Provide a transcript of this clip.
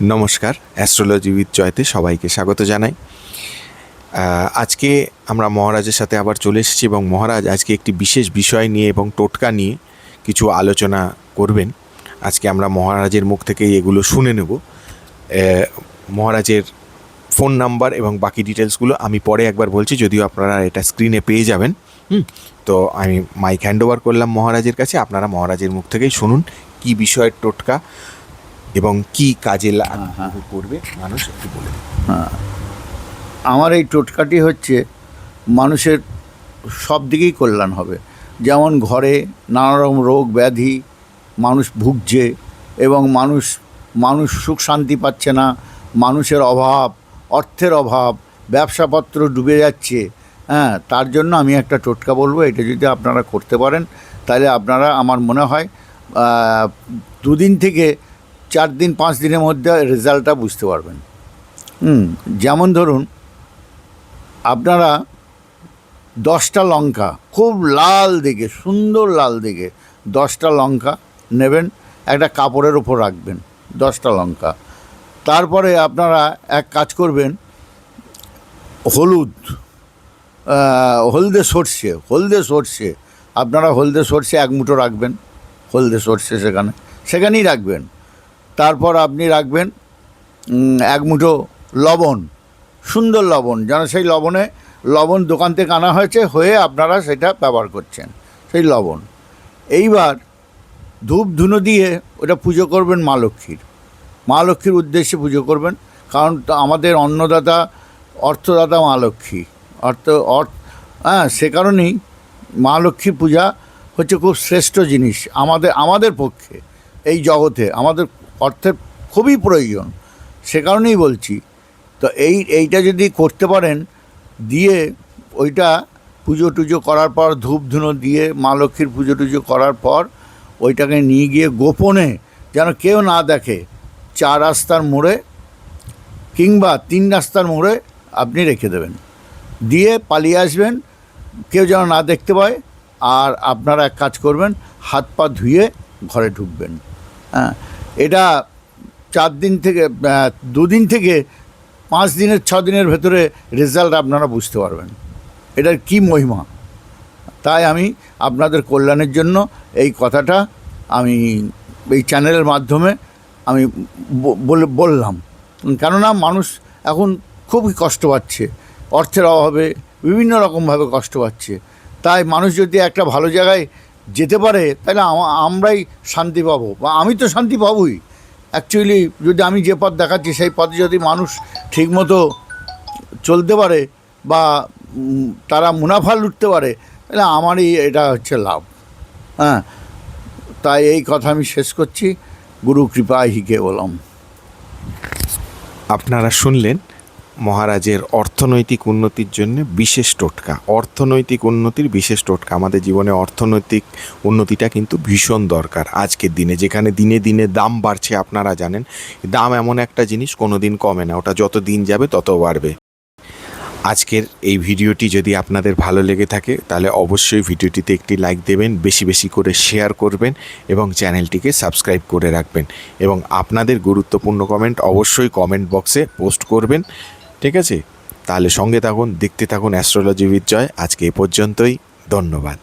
নমস্কার, astrology with Jayate সবাইকে স্বাগত জানাই। আজকে আমরা মহারাজের সাথে আবার চলে এসেছি এবং মহারাজ আজকে একটি বিশেষ বিষয় নিয়ে এবং টোটকা নিয়ে কিছু আলোচনা করবেন। আজকে আমরা মহারাজের মুখ থেকেই এগুলো শুনে নেব। মহারাজের ফোন নাম্বার এবং বাকি ডিটেলসগুলো আমি পরে একবার বলছি, যদিও আপনারা এটা স্ক্রিনে পেয়ে যাবেন। হুম, তো আমি মাইক হ্যান্ড ওভার করলাম মহারাজের কাছে। আপনারা মহারাজের মুখ থেকেই শুনুন কি বিষয়ের টোটকা এবং কি কাজে লাগ- করবে মানুষ একটু বলে দিন। আমার এই টোটকাটি হচ্ছে মানুষের সব দিকেই কল্যাণ হবে। যেমন ঘরে নানা রকম রোগ ব্যাধি মানুষ ভুগছে এবং মানুষ মানুষ সুখ শান্তি পাচ্ছে না মানুষের অভাব অর্থের অভাব ব্যবসাপত্র ডুবে যাচ্ছে। হ্যাঁ তার জন্য আমি একটা টোটকা বলব এটা যদি আপনারা করতে পারেন তাহলে আপনারা আমার মনে হয় দুদিন থেকে চার দিন, পাঁচ দিনের মধ্যে রেজাল্টটা বুঝতে পারবেন। হুম, যেমন ধরুন, আপনারা দশটা লঙ্কা, খুব লাল দিকে, সুন্দর লাল দিকে দশটা লঙ্কা নেবেন, একটা কাপড়ের ওপর রাখবেন, দশটা লঙ্কা। তারপরে আপনারা এক কাজ করবেন, হলুদ হলদে সর্ষে হলদে সর্ষে, আপনারা হলদে সর্ষে এক মুঠো রাখবেন, হলদে সর্ষে সেখানে, সেখানেই রাখবেন। তারপর আপনি রাখবেন এক মুঠো লবণ, সুন্দর লবণ, যেন সেই লবণে, লবণ দোকান থেকে আনা হয়েছে, হয়ে আপনারা সেটা ব্যবহার করছেন, সেই লবণ। এইবার ধূপ ধুনো দিয়ে ওটা পুজো করবেন মা লক্ষ্মীর। মা লক্ষ্মীর উদ্দেশ্যে পুজো করবেন, কারণ আমাদের অন্নদাতা, অর্থদাতা মা লক্ষ্মী। অর্থ অর্থ হ্যাঁ সে কারণেই মা লক্ষ্মী পূজা হচ্ছে খুব শ্রেষ্ঠ জিনিস আমাদের আমাদের পক্ষে, এই জগতে, আমাদের অর্থের খুবই প্রয়োজন, সে কারণেই বলছি। তো এই, এইটা যদি করতে পারেন, দিয়ে ওইটা পুজো টুজো করার পর, ধূপ ধুনো দিয়ে মা লক্ষ্মীর পুজো টুজো করার পর, ওইটাকে নিয়ে গিয়ে গোপনে যেন কেউ না দেখে, চার রাস্তার মোড়ে কিংবা তিন রাস্তার মোড়ে আপনি রেখে দেবেন। দিয়ে পালিয়ে আসবেন, কেউ যেন না দেখতে পায়, আর আপনারা এক কাজ করবেন, হাত পা ধুয়ে ঘরে ঢুকবেন। হ্যাঁ এটা চার দিন থেকে দুদিন থেকে পাঁচ দিনের, ছ দিনের ভেতরে রেজাল্ট আপনারা বুঝতে পারবেন। এটার কি মহিমা? তাই আমি আপনাদের কল্যাণের জন্য এই কথাটা আমি এই চ্যানেলের মাধ্যমে আমি বলে, বললাম। কেননা মানুষ এখন খুবই কষ্ট পাচ্ছে। অর্থের অভাবে বিভিন্ন রকমভাবে কষ্ট পাচ্ছে। তাই মানুষ যদি একটা ভালো জায়গায় যেতে পারে, তাহলে আমরাই শান্তি পাবো। বা আমি তো শান্তি পাবোই। অ্যাকচুয়ালি যদি আমি যে পথ দেখাচ্ছি, সেই পথে যদি মানুষ ঠিকমতো চলতে পারে বা তারা মুনাফা লুটতে পারে, তাহলে আমারই এটা হচ্ছে লাভ। হ্যাঁ? তাই এই কথা আমি শেষ করছি। গুরু কৃপা হিকে বললাম আপনারা শুনলেন মহারাজের অর্থনৈতিক উন্নতির জন্য বিশেষ টোটকা। অর্থনৈতিক উন্নতির বিশেষ টোটকা। আমাদের জীবনে অর্থনৈতিক উন্নতিটা কিন্তু ভীষণ দরকার আজকের দিনে। যেখানে দিনে দিনে দাম বাড়ছে, আপনারা জানেন, দাম এমন একটা জিনিস কোনো দিন কমে না। ওটা যত দিন যাবে, তত বাড়বে। আজকের এই ভিডিওটি যদি আপনাদের ভালো লেগে থাকে, তাহলে অবশ্যই ভিডিওটিতে একটি লাইক দেবেন, বেশি বেশি করে শেয়ার করবেন এবং চ্যানেলটিকে সাবস্ক্রাইব করে রাখবেন। এবং আপনাদের গুরুত্বপূর্ণ কমেন্ট অবশ্যই কমেন্ট বক্সে পোস্ট করবেন। ঠিক আছে? তাহলে সঙ্গে থাকুন দেখতে থাকুন অ্যাস্ট্রোলজি বিজয় জয় আজকে এ পর্যন্তই ধন্যবাদ।